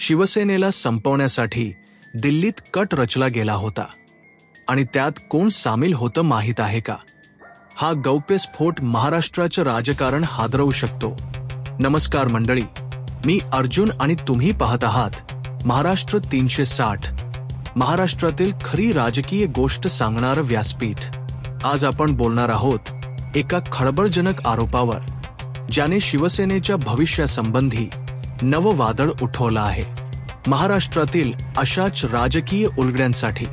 शिवसेनेला संपवण्यासाठी दिल्लीत कट रचला गेला होता. आणि त्यात कोण सामील होतं माहीत आहे का? हा गौप्यस्फोट महाराष्ट्राचं राजकारण हादरवू शकतो. नमस्कार मंडळी मी अर्जुन आणि तुम्ही पाहत आहात महाराष्ट्र तीनशे साठ. महाराष्ट्रातील खरी राजकीय गोष्ट सांगणारं व्यासपीठ. आज आपण बोलणार आहोत एका खळबळजनक आरोपावर ज्याने शिवसेनेच्या भविष्यासंबंधी नववादळ उठवलं आहे. महाराष्ट्रातील अशाच राजकीय उलगड्यांसाठी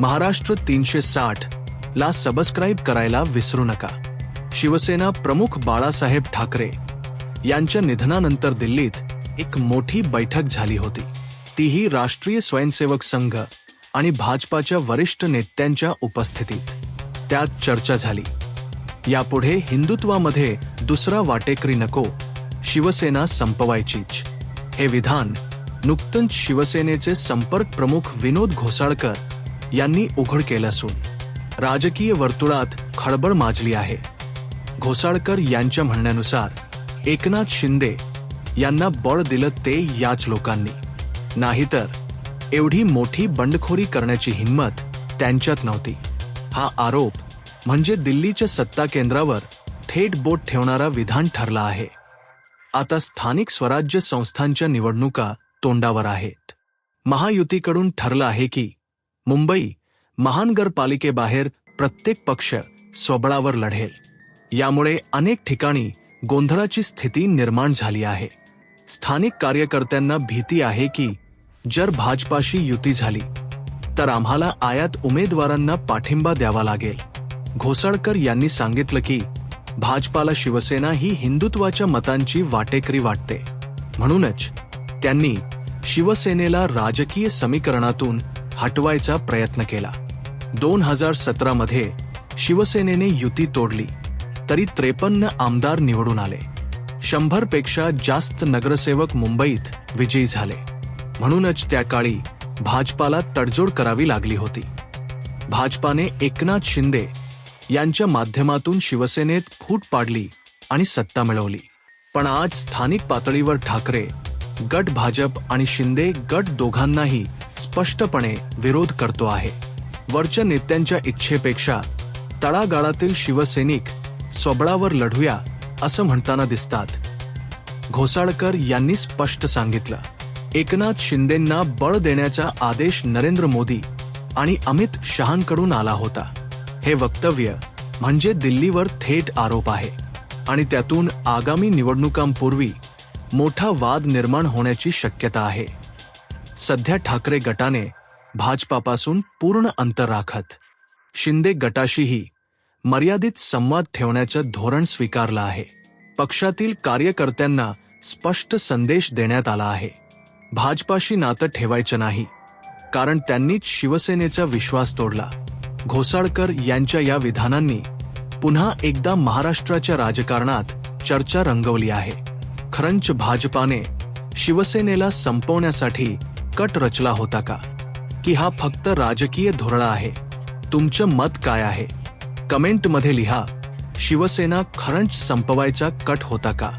महाराष्ट्र तीनशे साठ ला सबस्क्राईब करायला विसरू नका. शिवसेना प्रमुख बाळासाहेब ठाकरे यांच्या निधनानंतर दिल्लीत एक मोठी बैठक झाली होती. तीही राष्ट्रीय स्वयंसेवक संघ आणि भाजपाच्या वरिष्ठ नेत्यांच्या उपस्थितीत. त्यात चर्चा झाली. यापुढे हिंदुत्वामध्ये दुसरा वाटेकरी नको शिवसेना संपवायचीच. हे विधान नुकतंच शिवसेनेचे संपर्क प्रमुख विनोद घोसाळकर यांनी उघड केलं असून राजकीय वर्तुळात खळबळ माजली आहे. घोसाळकर यांच्या म्हणण्यानुसार एकनाथ शिंदे यांना बळ दिलं ते याच लोकांनी. नाहीतर एवढी मोठी बंडखोरी करण्याची हिंमत त्यांच्यात नव्हती. हा आरोप म्हणजे दिल्लीच्या सत्ता केंद्रावर थेट बोट ठेवणारा विधान ठरला आहे. आता स्थानिक स्वराज्य संस्थांच्या निवडणुका तोंडावर आहेत. महायुतीकडून ठरलं आहे की मुंबई महानगरपालिकेबाहेर प्रत्येक पक्ष स्वबळावर लढेल. यामुळे अनेक ठिकाणी गोंधळाची स्थिती निर्माण झाली आहे. स्थानिक कार्यकर्त्यांना भीती आहे की जर भाजपाशी युती झाली तर आम्हाला आयात उमेदवारांना पाठिंबा द्यावा लागेल. घोसाळकर यांनी सांगितलं की भाजपाला शिवसेना ही हिंदुत्वाच्या मतांची वाटेकरी वाटते. म्हणूनच त्यांनी शिवसेनेला राजकीय समीकरणातून हटवायचा प्रयत्न केला. दोन हजार सतरा मध्ये शिवसेनेने युती तोडली तरी त्रेपन्न आमदार निवडून आले. शंभरपेक्षा जास्त नगरसेवक मुंबईत विजयी झाले. म्हणूनच त्या काळी भाजपाला तडजोड करावी लागली होती. भाजपाने एकनाथ शिंदे यांच्या माध्यमातून शिवसेनेत फूट पाडली आणि सत्ता मिळवली. पण आज स्थानिक पातळीवर ठाकरे गट भाजप आणि शिंदे गट दोघांनाही स्पष्टपणे विरोध करतो आहे. वरच्या नेत्यांच्या इच्छेपेक्षा तळागाळातील शिवसैनिक स्वबळावर लढूया असं म्हणताना दिसतात. घोसाळकर यांनी स्पष्ट सांगितलं एकनाथ शिंदेंना बळ देण्याचा आदेश नरेंद्र मोदी आणि अमित शहांकडून आला होता. हे वक्तव्य म्हणजे दिल्लीवर थेट आरोप आहे आणि त्यातून आगामी निवडणुकांपूर्वी मोठा वाद निर्माण होण्याची शक्यता आहे. सध्या ठाकरे गटाने भाजपापासून पूर्ण अंतर राखत शिंदे गटाशीही मर्यादित संवाद ठेवण्याचं धोरण स्वीकारलं आहे. पक्षातील कार्यकर्त्यांना स्पष्ट संदेश देण्यात आला आहे. भाजपाशी नातं ठेवायचं नाही कारण त्यांनीच शिवसेनेचा विश्वास तोडला. घोसाळकर यांच्या या विधानांनी पुन्हा एकदा महाराष्ट्राच्या राजकारणात चर्चा रंगवली आहे. खरंच भाजपाने शिवसेनेला संपवण्यासाठी कट रचला होता का? की हा फक्त राजकीय धोरळा आहे? तुमचं मत काय आहे? कमेंटमध्ये लिहा शिवसेना खरंच संपवायचा कट होता का?